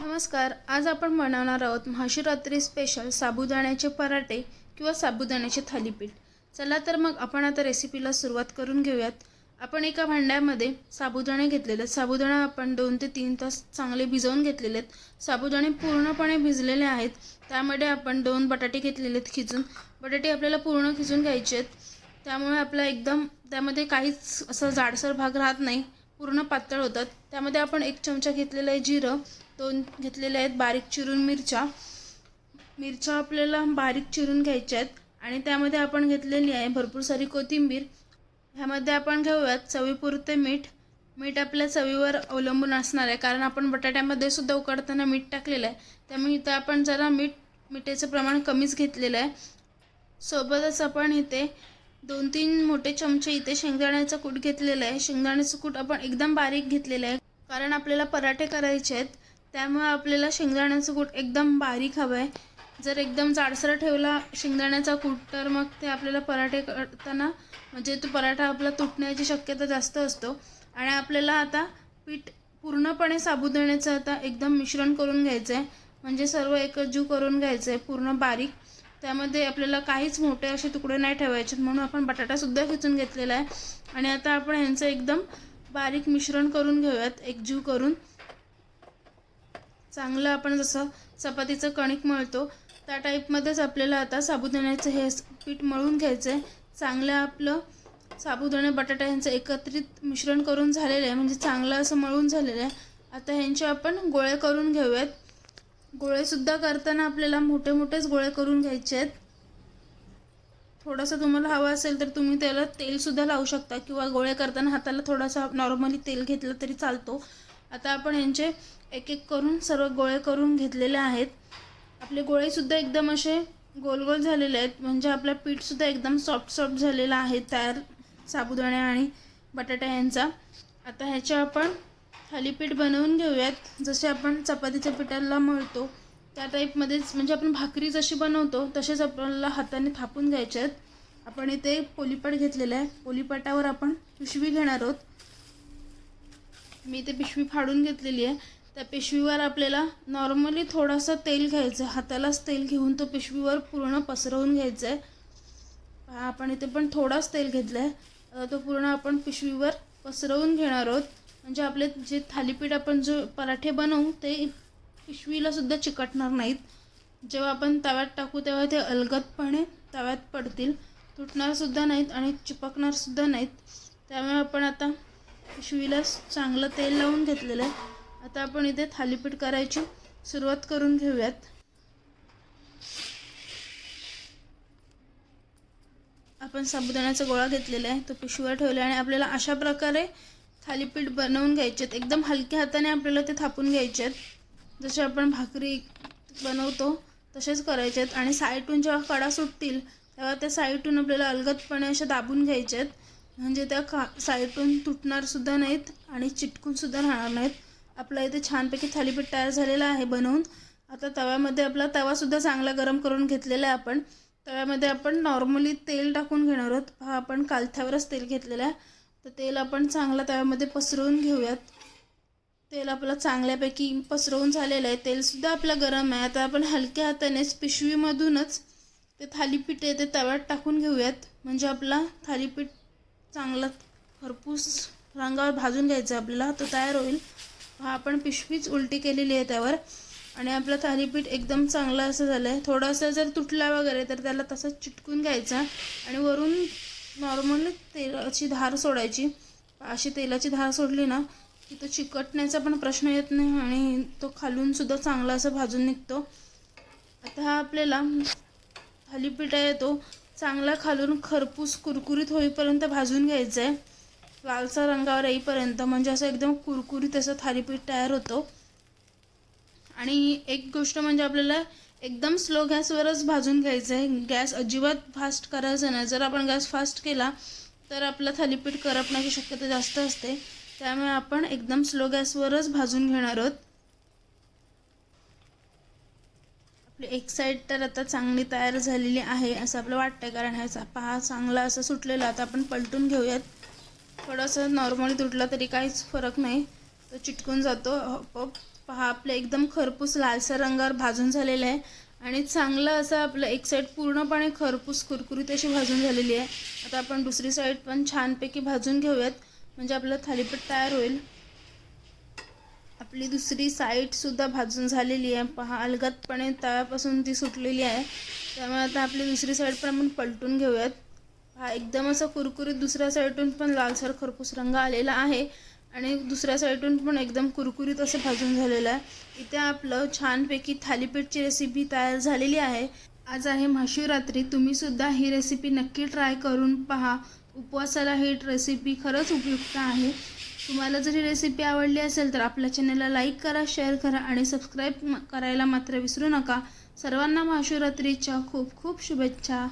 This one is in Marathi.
नमस्कार आज आपण बनवणार आहोत महाशिवरात्री स्पेशल साबुदाण्याचे पराठे किंवा साबुदाण्याचे थालीपीठ. चला तर मग आपण आता रेसिपीला सुरुवात करून घेऊयात. आपण एका भांड्यामध्ये साबुदाणे घेतलेले आहेत. साबुदाणा आपण दोन ते तीन तास चांगले भिजवून घेतलेले आहेत. साबुदाणे पूर्णपणे भिजलेले आहेत. त्यामध्ये आपण दोन बटाटे घेतलेले आहेत खिचून बटाटे आपल्याला पूर्ण खिचून घ्यायचे आहेत. त्यामुळे आपला एकदम त्यामध्ये काहीच असं जाडसर भाग राहत नाही. पूर्ण पातळ होतात. त्यामध्ये आपण एक चमचा घेतलेलं आहे जिरं दोन घेतलेले आहेत बारीक चिरून मिरच्या. मिरच्या आपल्याला बारीक चिरून घ्यायच्या आहेत आणि त्यामध्ये आपण घेतलेली आहे भरपूर सारी कोथिंबीर. ह्यामध्ये आपण घेऊयात चवीपुरते मीठ. मीठ आपल्या चवीवर अवलंबून असणार आहे कारण आपण बटाट्यामध्ये सुद्धा उकडताना मीठ टाकलेलं आहे. त्यामुळे इथं आपण जरा मीठ मिठाचं प्रमाण कमीच घेतलेलं आहे. सोबतच आपण इथे दोन तीन मोठे चमचे इथे शेंगदाण्याचं कूट घेतलेलं आहे. शेंगदाण्याचं कूट आपण एकदम बारीक घेतलेलं आहे. कारण आपल्याला पराठे करायचे आहेत त्यामुळे आपल्याला शेंगदाण्याचं कूट एकदम बारीक हवं आहे. जर एकदम जाडसर ठेवला शेंगदाण्याचा कूट तर मग ते आपल्याला पराठे करताना म्हणजे तो पराठा आपला तुटण्याची शक्यता जास्त असतो. आणि आपल्याला आता पीठ पूर्णपणे साबुदाण्याचं आता एकदम मिश्रण करून घ्यायचं आहे म्हणजे सर्व एकजीव करून घ्यायचं आहे पूर्ण बारीक. त्यामध्ये आपल्याला काहीच मोठे असे तुकडे नाही ठेवायचे म्हणून आपण बटाटासुद्धा खिचून घेतलेला आहे. आणि आता आपण यांचं एकदम बारीक मिश्रण करून घेऊयात एकजीव करून. चांगलं आपण जसं चपातीचं कणिक मळतो त्या टाईपमध्येच आपल्याला आता साबुदाण्याचं हे पीठ मळून घ्यायचं आहे चांगलं आपलं साबुदाणे बटाटा यांचं एकत्रित मिश्रण करून झालेलं आहे म्हणजे चांगलं असं मळून झालेलं आहे. आता ह्यांचे आपण गोळे करून घेऊयात. गोळेसुद्धा करताना आपल्याला मोठे मोठेच गोळे करून घ्यायचे आहेत. थोडंसं तुम्हाला हवं असेल तर तुम्ही त्याला तेलसुद्धा लावू शकता किंवा गोळे करताना हाताला थोडासा नॉर्मली तेल घेतलं तरी चालतो. आता आपण यांचे एक एक करून सर्व गोळे करून घेतलेले आहेत. आपले गोळेसुद्धा एकदम असे गोल गोल झालेले आहेत. म्हणजे आपला पीठसुद्धा एकदम सॉफ्ट सॉफ्ट झालेला आहे तयार साबुदाणे आणि बटाटा यांचा. आता ह्याचे आपण थालीपीठ बनवून घेऊयात. जसे आपण चपातीच्या पिठाला मळतो त्या टाईपमध्येच म्हणजे आपण भाकरी जशी बनवतो तसेच आपल्याला हाताने थापून घ्यायचे आहेत. आपण इथे पोलीपाट घेतलेला आहे. पोलीपाटावर आपण पिशवी घेणार आहोत. मी इथे पिशवी फाडून घेतलेली आहे. त्या पिशवीवर आपल्याला नॉर्मली थोडंसं तेल घ्यायचं आहे. हातालाच तेल घेऊन तो पिशवीवर पूर्ण पसरवून घ्यायचं आहे. आपण इथे पण थोडाच तेल घेतलं आहे तो पूर्ण आपण पिशवीवर पसरवून घेणार आहोत. म्हणजे आपले जे थालीपीठ आपण जो पराठे बनवू ते पिशवीला सुद्धा चिकटणार नाहीत. जेव्हा आपण तव्यात टाकू तेव्हा ते अलगदपणे तव्यात पडतील. तुटणार सुद्धा नाहीत आणि चिपकणार सुद्धा नाहीत. त्यामुळे आपण आता पिशवीला चांगलं तेल लावून घेतलेलं आहे. आता आपण इथे थालीपीठ करायची सुरुवात करून घेऊयात. आपण साबुदाण्याचा गोळा घेतलेला आहे. तो पिशवीवर ठेवला आहे आणि आपल्याला अशा प्रकारे थालीपीठ बनवून घ्यायचे आहेत. एकदम हलक्या हाताने आपल्याला ते थापून घ्यायचे आहेत. जसे आपण भाकरी बनवतो तसेच करायचे आहेत. आणि साईडून जेव्हा कडा सुटतील तेव्हा त्या साईडून आपल्याला अलगदपणे असे दाबून घ्यायचे आहेत. म्हणजे त्या खा साईडून तुटणारसुद्धा नाहीत आणि चिटकूनसुद्धा राहणार नाहीत. आपला इथे छानपैकी थालीपीठ तयार झालेलं आहे बनवून. आता तव्यामध्ये आपला तवासुद्धा चांगला गरम करून घेतलेला आहे आपण. तव्यामध्ये आपण नॉर्मली तेल टाकून घेणार आहोत. हा आपण कालथ्यावरच तेल घेतलेलं आहे. तर तेल आपण चांगलं तव्यामध्ये पसरवून घेऊयात. तेल आपलं चांगल्यापैकी पसरवून झालेलं आहे. तेलसुद्धा आपलं गरम आहे. आता आपण हलक्या हातानेच पिशवीमधूनच ते थालीपीठ आहे ते तव्यात टाकून घेऊयात. म्हणजे आपला थालीपीठ चांगला खरपूस रंगावर भाजून घ्यायचं आपल्याला. तो तयार होईल. हा आपण पिशवीच उलटी केलेली आहे त्यावर. आणि आपलं थालीपीठ एकदम चांगलं असं झालं आहे थोडंसं जर तुटला वगैरे तर त्याला तसंच चिटकून घ्यायचा. आणि वरून नॉर्मली तेलाची धार सोडायची. अशी तेलाची धार सोडली ना की तो चिकटण्याचा पण प्रश्न येत नाही आणि तो खालूनसुद्धा चांगला असं भाजून निघतो. आता हा आपल्याला थालीपीठा येतो. चांगला खालून खरपूस कुरकुरीत होईपर्यंत भाजून घ्यायचा आहे लालसा रंगावर येईपर्यंत म्हणजे असं एकदम कुरकुरीत असं थालीपीठ तयार होतो. आणि एक गोष्ट म्हणजे आपल्याला एकदम स्लो गॅसवरच भाजून घ्यायचं आहे. गॅस अजिबात फास्ट करायचं नाही. जर आपण गॅस फास्ट केला तर आपलं थालीपीठ करपण्याची शक्यता जास्त असते. त्यामुळे आपण एकदम स्लो गॅसवरच भाजून घेणार आहोत. आपली एक साईड तर आता चांगली तयार झालेली आहे असं आपलं वाटतं कारण ह्याचा पहा चांगला असं सुटलेला आता आपण पलटून घेऊयात. थोडंसं नॉर्मली तुटला तरी काहीच फरक नाही. तो चिटकून जातो. आपोआप पहा आपलं एकदम खरपूस लालसर रंगावर भाजून झालेलं आहे. आणि चांगलं असं आपलं एक साईड पूर्णपणे खरपूस कुरकुरीत अशी भाजून झालेली आहे. आता आपण दुसरी साईड पण छानपैकी भाजून घेऊयात. म्हणजे आपलं थालीपीठ तयार होईल. आपली दुसरी साईडसुद्धा भाजून झालेली आहे. पहा अलगदपणे तव्यापासून ती सुटलेली आहे. त्यामुळे आता आपली दुसरी साईड पण आपण पलटून घेऊयात. हा एकदम असं कुरकुरीत दुसऱ्या साईडून पण लालसर खरपूस रंग आलेला आहे. आणि दुसऱ्या साईडून पण एकदम कुरकुरीत असं भाजून झालेलं आहे. इथे आपलं छानपैकी थालीपीठची रेसिपी तयार झालेली आहे. आज आहे महाशिवरात्री तुम्ही सुद्धा ही रेसिपी नक्की ट्राय करून पहा. उपवासाला ही रेसिपी खरंच उपयुक्त आहे. तुम्हाला जर ही रेसिपी आवडली असेल तर आपल्या चॅनलला लाईक करा शेअर करा आणि सबस्क्राईब करायला मात्र विसरू नका. सर्वांना महाशिवरात्रीच्या खूप खूप शुभेच्छा.